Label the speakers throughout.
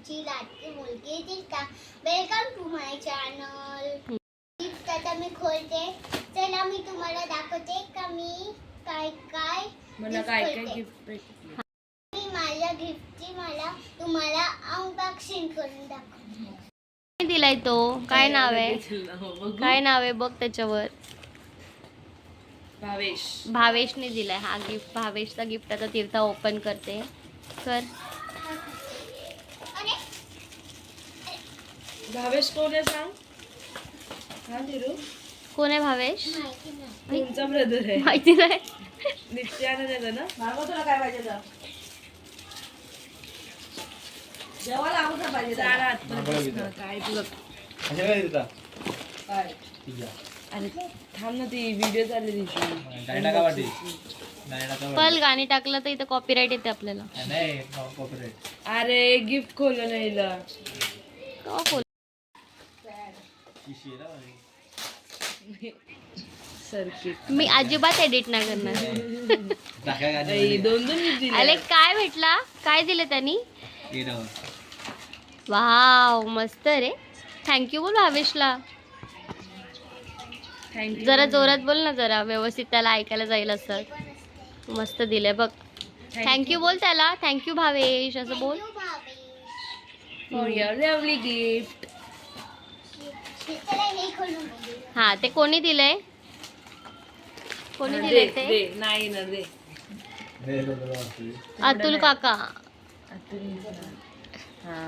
Speaker 1: तुमची लाडकी मुलगी Tirtha welcome to my channel आता मी खोलते. चला मी तुम्हाला दाखवते का मी काय काय
Speaker 2: मला काय काय. गिफ्ट भेटली
Speaker 1: मी माझ्या गिफ्टची मला तुम्हाला अनबॉक्सिंग करून दाखवते.
Speaker 3: काय दिलाय तो? काय नाव आहे?
Speaker 2: बघू.
Speaker 3: काय नाव आहे? बघ त्याच्यावर.
Speaker 2: भावेश.
Speaker 3: भावेशने दिलाय. हा गिफ्ट भावेशचा गिफ्ट आता तीर्था ओपन करते. कर.
Speaker 2: भावेश कोण आहे सांग? हा
Speaker 3: कोण आहे भावेश?
Speaker 1: नाही.
Speaker 2: तुमचा ब्रदर आहे.
Speaker 3: माहिती नाही.
Speaker 2: नित्यानंद आहे ना?
Speaker 4: मागव तुला काय पाहिजे तर. जेवायला.
Speaker 2: काय तुला
Speaker 5: अशा काय देता?
Speaker 4: काय?
Speaker 5: ठीक
Speaker 2: अरे थांब ना ती व्हिडिओ चालली
Speaker 5: का वाटी. का
Speaker 3: पल गाणी टाकलं तर इथं कॉपीराईट येते आपल्याला.
Speaker 5: नाही
Speaker 2: अरे गिफ्ट खोल ना हिला
Speaker 3: केव्हा खोल.
Speaker 2: सर्किट
Speaker 3: मी अजिबात एडिट नाही करणार.
Speaker 2: दोन दोन.
Speaker 3: अरे काय भेटला? काय दिलं त्यांनी?
Speaker 5: ये ना.
Speaker 3: वाव मस्त रे. थँक्यू बोल भावेशला. जरा जोरात बोल ना जरा व्यवस्थित त्याला ऐकायला जाईल असं. मस्त दिलंय बघ. थँक्यू बोल त्याला. थँक्यू भावेश असं बोल.
Speaker 1: Thank you, Bhabhi.
Speaker 2: For
Speaker 1: हे.
Speaker 3: हा ते कोणी दिलंय? कोणी दिलंय ते?
Speaker 2: दे नाही ना दे.
Speaker 3: अतुल काका.
Speaker 2: अतुल हा.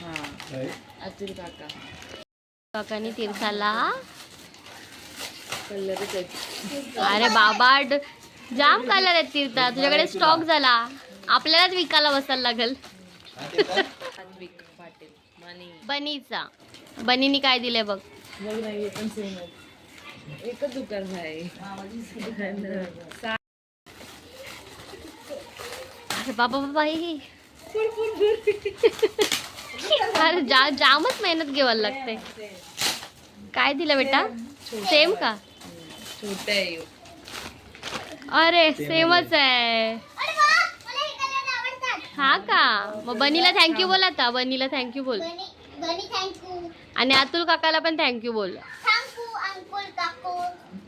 Speaker 2: हा काका.
Speaker 3: काकानी तीर्थाला अरे बाबा जाम कलर आहेत तीर्था तुझ्याकडे स्टॉक झाला. आपल्यालाच विकायला बसायला लागल.
Speaker 5: हा,
Speaker 3: बनीचा बनीनी काय दिलंय बघ.
Speaker 2: बघ ना हे पण सेमच एकच दुकान आहे.
Speaker 3: अरे बाबा बाबा हे अरे जा जामच मेहनत घ्यावी लागते काय दिलं बेटा? सेम का?
Speaker 2: आहे.
Speaker 3: अरे सेमच आहे.
Speaker 1: अरे वा, मला हे आवडतात.
Speaker 3: हा का? मग बनीला थँक्यू बोल आता. बनीला थँक्यू बोल. आणि अतुल काकाला पण थँक्यू बोल
Speaker 1: थँक्यू अंकुल काकू.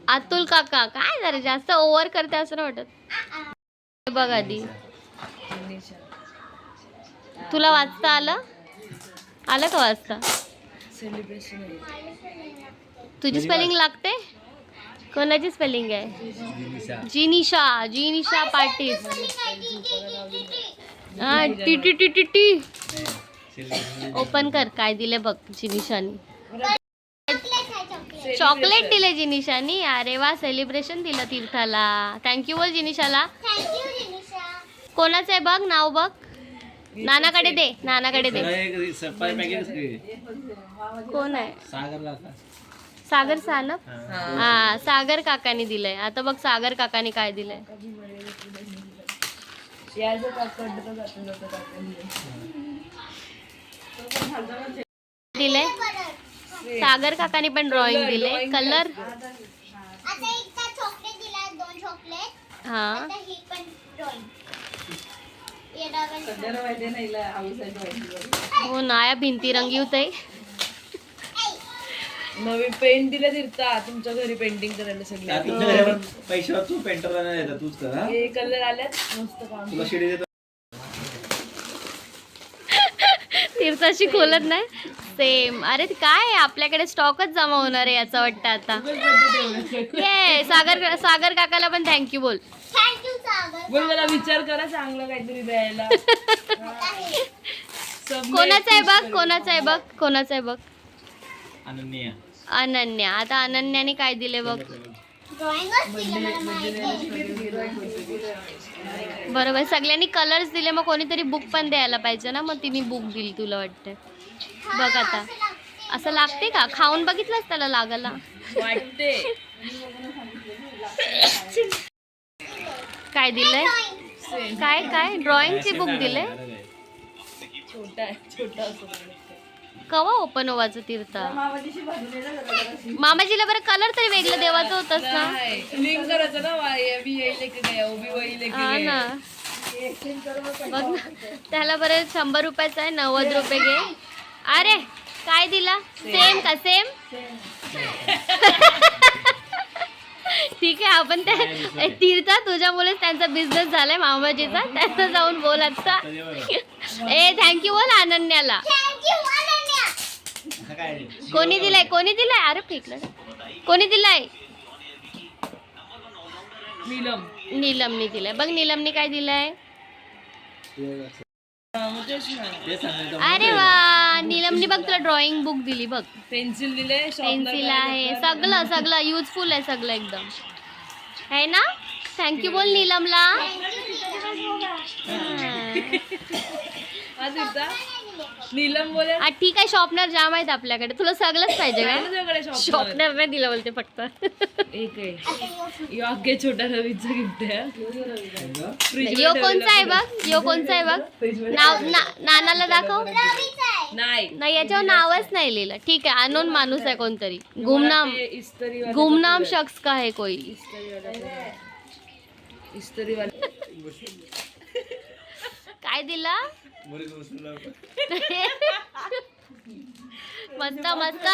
Speaker 3: अतुल काका काय जरा जास्त ओव्हर करते असं नाही वाटत. बघ आधी. तुला वाचता आलं? आलं का वाचता? तुझी स्पेलिंग लागते? कोणाची स्पेलिंग आहे. Jinisha. Jinisha Patil.
Speaker 1: T, T, T, T.
Speaker 3: हा T T T T T. Open कर काय दिले बघ जिनिशानी
Speaker 1: चॉकलेट
Speaker 3: दिले जिनिशानी अरे वा सेलिब्रेशन दिलं तीर्थाला. थँक्यू बोल जिनिशाला
Speaker 1: थँक्यू जिनिशा
Speaker 3: कोणाचं आहे बघ नाव बघ. नानाकडे दे नानाकडे दे. कोण आहे? सागर सानप?
Speaker 5: हा.
Speaker 3: हा सागर काकानी दिलंय. आता बघ सागर काकानी काय दिलंय. दिलंय. सागर काकानी पण ड्रॉइंग दिले कलर
Speaker 1: आता एकदा चॉकलेट दिला दोन चॉकलेट
Speaker 3: हा.
Speaker 1: आता ही
Speaker 3: हो ना या भिंती रंगी होतय
Speaker 2: नवीन पेंट दिलं तिरता तुमच्या घरी पेंटिंग करायला सगळे.
Speaker 5: पैसे तू देता तूच कर
Speaker 2: कलर आल्यात मस्त काम.
Speaker 5: तुला शिडी
Speaker 3: तीर्थाशी खोलत नाही? सेम अरे काय आपल्याकडे स्टॉकच जमा होणार आहे याचं वाटतं आता. ये सागर सागर काकाला पण थँक्यू बोल.
Speaker 1: थँक्यू सागर
Speaker 2: बोल मला विचार करा चांगलं काहीतरी द्यायला.
Speaker 3: कोणाचं आहे बघ. कोणाचं आहे बघ? कोणाचं आहे बघ?
Speaker 5: अनन्या.
Speaker 3: अनन्या. आता अनन्याने काय दिले बघ? बरोबर. सगळ्यांनी कलर्स दिले मग कोणीतरी बुक पण द्यायला पाहिजे ना? मग तिने बुक दिली तुला वाटतं. बघ आता.
Speaker 1: असं लागते.
Speaker 3: का? खाऊन बघितलंच त्याला लागायला?
Speaker 2: वाटते.
Speaker 3: काय दिलंय. काय काय? ड्रॉइंगची बुक दिले
Speaker 2: छोटा आहे छोटा
Speaker 3: कवा ओपन व्हायचं तीर्था. मामाजीला बरं कलर तरी वेगळं देवाचं होतच ना? हा बघ ना त्याला बरं शंभर रुपयाचा आहे नव्वद रुपये घे. अरे काय दिला? सेम का? सेम ठीक आहे आपण त्या तीर्था तुझ्यामुळेच त्यांचा बिझनेस झालाय मामाजीचा. त्यांना जाऊन बोल आता. ए थँक्यू बोल अनन्याला
Speaker 1: थँक्यू अनन्या
Speaker 5: हा काय
Speaker 3: कोणी दिलाय? कोणी दिलाय? अरे फेकलं. कोणी दिलाय?
Speaker 2: नीलम.
Speaker 3: नीलमनी दिलाय. बघ नीलमनी काय दिलाय? अरे वा! नीलमनी बघ तुला ड्रॉइंग बुक दिली बघ.
Speaker 2: पेन्सिल दिले
Speaker 3: पेन्सिल आहे. सगळं सगळं. युजफुल आहे सगळं एकदम. आहे ना? थँक्यू बोल नीलमला.
Speaker 2: नीलम बोले.
Speaker 3: ठीक आहे शॉपनर जाम आहेत आपल्याकडे. तुला सगळंच पाहिजे का?
Speaker 2: तुझ्याकडे शॉप
Speaker 3: शॉपनर. नाही दिलं बोलते फक्त.
Speaker 2: एक आहे. छोटा रवीचं गिफ्ट आहे फ्रीज
Speaker 3: यो कोणचा आहे बघ? यो कोणचा आहे बघ? नाव ना- नानाला दाखव.
Speaker 1: आहे
Speaker 2: नाही.
Speaker 3: नाही याच्यावर नावच नाही लिहिलं. ठीक आहे अनोन माणूस आहे कोणतरी. गुमनाम
Speaker 2: ते इस्त्री वाले
Speaker 3: गुमनाम शख्स का है कोई?
Speaker 2: इस्त्री वाला इस्त्री वाले
Speaker 3: काय दिला? मस्त मस्त.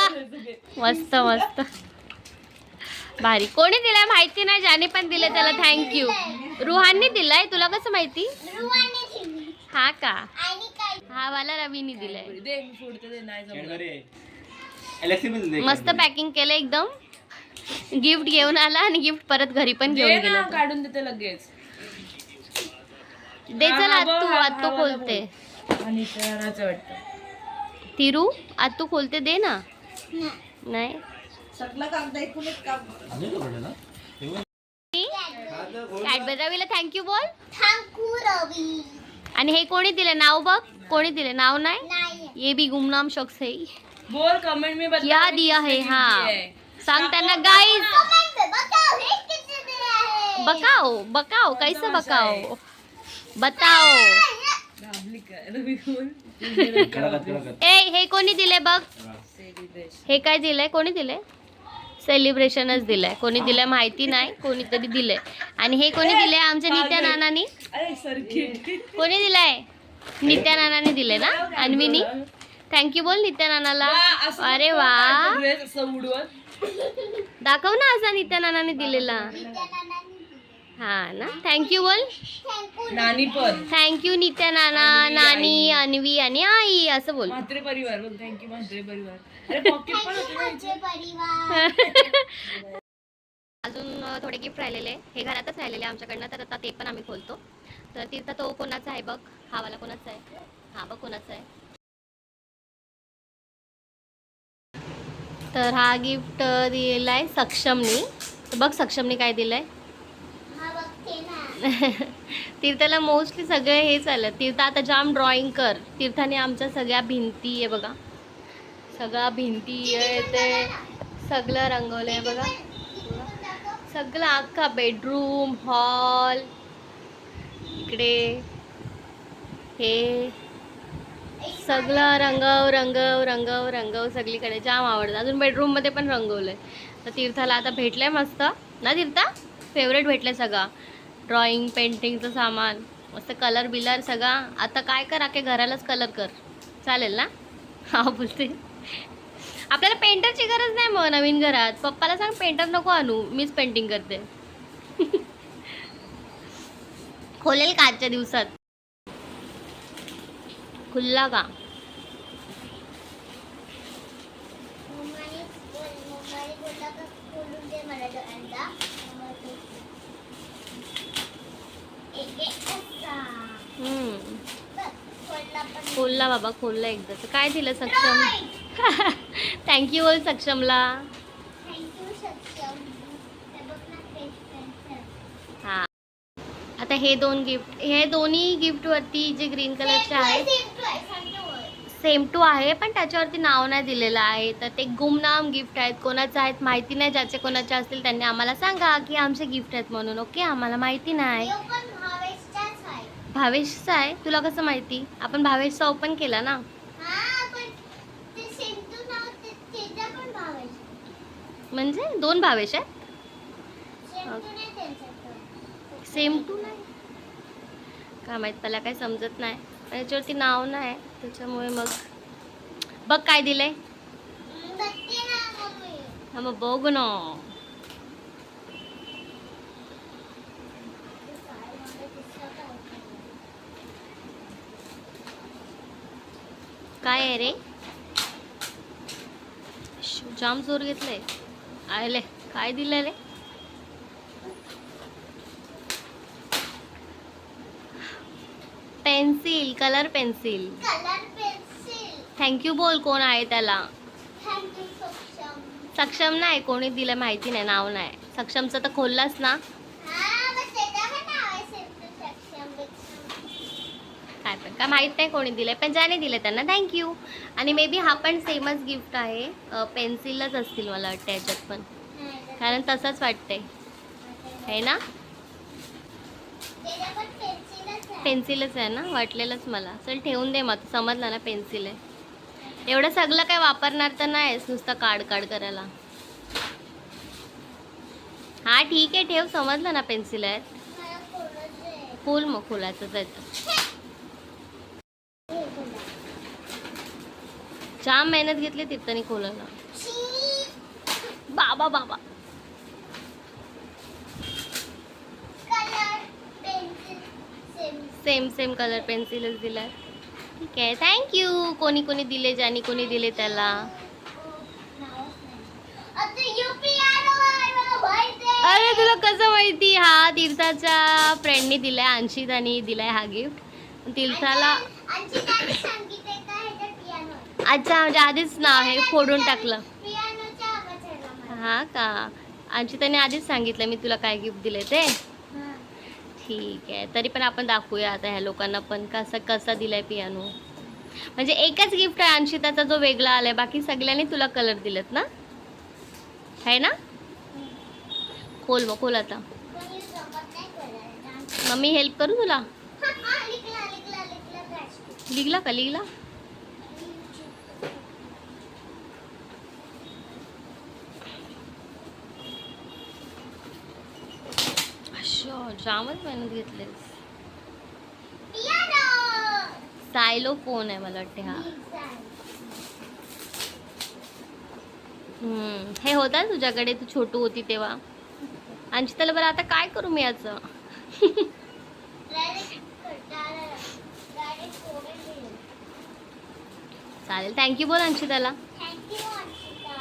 Speaker 3: मस्त मस्त. भारी. कोणी दिलाय माहिती नाही ज्याने पण दिले त्याला थँक्यू रुहाननी दिलाय तुला कसं माहिती? हा का? हा वाला रवीनी दिलाय.
Speaker 2: दे मी फोडते दे नाही जमलं
Speaker 5: कॅडबरी आहे Alexa पण दे
Speaker 3: मस्त पॅकिंग केलं एकदम. गिफ्ट घेऊन आला आणि गिफ्ट परत घरी पण घेऊन
Speaker 2: काढून देते लगेच.
Speaker 3: दे चल आत्तू
Speaker 2: हा,
Speaker 3: खोलते.
Speaker 2: आणि शहराचं वाटतं.
Speaker 3: तिरू आत्तू खोलते दे ना. नाही. कॅडबरी रवीला थँक्यू बोल?
Speaker 1: थँक्यू रवी
Speaker 3: आणि हे कोणी दिले? नाव बघ. कोणी दिले? नाव नाही?
Speaker 1: नाही.
Speaker 3: ये भी गुमनाम शख्स है.
Speaker 2: बोल कमेंट में बता
Speaker 3: क्या दिया है हा. सांग त्यांना
Speaker 1: हे आहे
Speaker 3: बकाओ बकाओ कैसे बकाओ? बताओ. ए हे कोणी दिले बघ? हे काय दिलंय? कोणी दिलंय? सेलिब्रेशनच दिलंय. कोणी दिलंय माहिती नाही कोणीतरी दिलंय. आणि हे कोणी दिलंय? आमच्या नित्या नानानी?
Speaker 2: अरे सर्किट
Speaker 3: कोणी दिलंय? नित्या नानानी दिलंय ना? अन्वीनी? थँक्यू बोल नित्या नानाला. अरे वा. दाखव ना असा नित्या नानाने दिलेला. हा ना? थँक्यू बोल.
Speaker 2: नानी पण.
Speaker 3: थँक्यू नित्या नाना नानी अन्वी आणि आई असं बोल.
Speaker 2: म्हात्रे परिवार बोल. थँक्यू म्हात्रे परिवार. अरे पॉकेट पण होते ना
Speaker 1: माझे परिवार
Speaker 3: अजून अ, थोडे गिफ्ट राहिलेले. हे घरातच राहिलेले आमच्याकडनं तर आता ते पण आम्ही खोलतो. तर तिथं तो कोणाचा आहे बघ. हा वाला कोणाचा आहे? हा बघ कोणाचा आहे. तर हा गिफ्ट दिलाय सक्षमनी. तर बघ सक्षमनी काय दिलंय. तीर्थाला मोस्टली सगळे हे चाललं तीर्थ आता जाम ड्रॉइंग कर. तीर्थाने आमच्या सगळ्या भिंती आहे बघा. सगळ्या भिंती आहे ते. सगळं रंगवलं आहे बघा. सगळं अख्खा बेडरूम हॉल इकडे हे. सगळं रंगव रंगव रंगव रंगव सगळीकडे. जाम आवडतं. अजून बेडरूममध्ये पण रंगवलंय. तर तीर्थाला आता भेटलंय मस्त. ना तीर्था? फेवरेट भेटलंय सगळं. ड्रॉइंग पेंटिंगचं सामान मस्त कलर बिलर सगळा. आता काय कर आके घरालाच कलर कर. चालेल ना? हा बोलते. आपल्याला पेंटरची गरज नाही मग नवीन घरात. पप्पाला सांग पेंटर नको आणू. मीच पेंटिंग करते. खोलेल का आजच्या दिवसात? खुल्ला का
Speaker 1: मुंबई मुंबई बोलला का खोलून दे मला तो अंडा मग तो- एक एक असा
Speaker 3: हम्म.
Speaker 1: बघ, खोलला
Speaker 3: बाबा खोलला एकदा. तर काय दिलं सक्षम? थँक्यू बोल सक्षमला.
Speaker 1: हे.
Speaker 3: हा आता हे दोन गिफ्ट हे दोन्ही गिफ्ट वरती जे ग्रीन कलरचे आहेत सेम टू आहे पण त्याच्यावरती नाव नाही दिलेलं आहे. तर ते गुमनाम गिफ्ट आहेत. कोणाचे आहेत माहिती नाही. ज्याचे कोणाचे असतील त्यांनी आम्हाला सांगा की आमचे गिफ्ट आहेत म्हणून ओके आम्हाला माहिती नाही. भावेशचा आहे? तुला कसं माहिती? आपण भावेशचा ओपन केला ना?
Speaker 1: हा
Speaker 3: म्हणजे? दोन भावेश आहेत? सेम टू नाही काय माहीत मला काही समजत नाही. आणि याच्यावरती नाव नाही त्याच्यामुळे मग बघ काय दिलंय. हा मग बघ ना. काय आहे रे? जाम जोर घेतलंय. आयले काय दिलं रे? Pencil colour pencil. Thank you बोल कोण आहे त्याला.
Speaker 1: सक्षम.
Speaker 3: नाही कोणी दिलं माहिती नाही नाव नाही. सक्षमचं तर खोललंच ना
Speaker 1: हा बस त्याचं पण नाव आहे सिंपल सक्षम बिक्षम.
Speaker 3: काय माहीत नाही कोणी दिलंय पण ज्याने दिलं त्यांना थँक्यू आणि मे बी हा पण सेमच गिफ्ट आहे. पेन्सिलच असतील मला वाटतं याच्यात पण. कारण तसंच वाटतंय. आहे ना?
Speaker 1: पेन्सिलच आहे
Speaker 3: ना? वाटलेलंच मला. चल ठेवून दे मग. समजलं ना पेन्सिल आहे. एवढं सगळं काय वापरणार तर नाहीस नुसतं काढ काढ करायला. हा ठीक आहे. ठेव. समजलं ना पेन्सिल आहे
Speaker 1: मला कोणाचं आहे.
Speaker 3: फुल मग फुलाचंच आहे तर.
Speaker 1: हे बघा.
Speaker 3: जाम मेहनत घेतली तीर्थानी खोलायला बाबा बाबा.
Speaker 1: सेम
Speaker 3: सेम कलर पेन्सिलच दिलाय. ठीक आहे. थँक्यू कोणी कोणी दिले ज्यानी कोणी दिले त्याला. अरे तुला कसं माहिती? हा तीर्थाच्या फ्रेंडनी दिलाय अंशितानी दिलाय हा गिफ्ट तीर्थाला
Speaker 1: आणि त्याने सांगितले का ह्याच्यात
Speaker 3: अच्छा म्हणजे आधीच नाव हे फोडून टाकलं. हा का? अंशिताने आधीच सांगितलं मी तुला काय गिफ्ट दिले ते.
Speaker 1: हा.
Speaker 3: ठीक आहे तरी पण आपण दाखवूया आता ह्या लोकांना पण कसं कसा दिलाय पियानो. म्हणजे एकच गिफ्ट आहे अंशिताचा जो वेगळा आलाय बाकी सगळ्यांनी तुला कलर दिलेत ना? आहे ना? खोल मग खोल आता. मग मी हेल्प करू तुला. लिगला का लिगला अच्छा जामच मेहनत घेतलीस. सायलो फोन आहे मला वाटते हा. हे होता तुझ्याकडे तू छोटू होती तेव्हा त्याला बरं आता काय करू मी याचं. चालेल थँक्यू बोल अंशिताला
Speaker 1: अंशिता.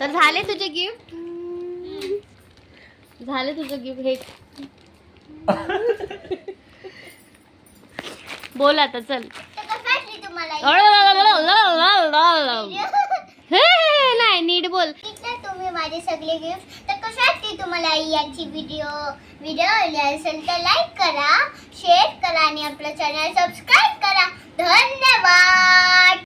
Speaker 3: तर झाले तुझे गिफ्ट झाले तुझं गिफ्ट हे. बोल आता चल. नाही नीट बोल.
Speaker 1: तुम्ही माझे सगळे गिफ्ट. तर कसं वाटते तुम्हाला यांची व्हिडिओ व्हिडिओ आवडली असेल तर लाईक करा शेअर करा आणि आपलं चॅनल सबस्क्राईब करा. धन्यवाद!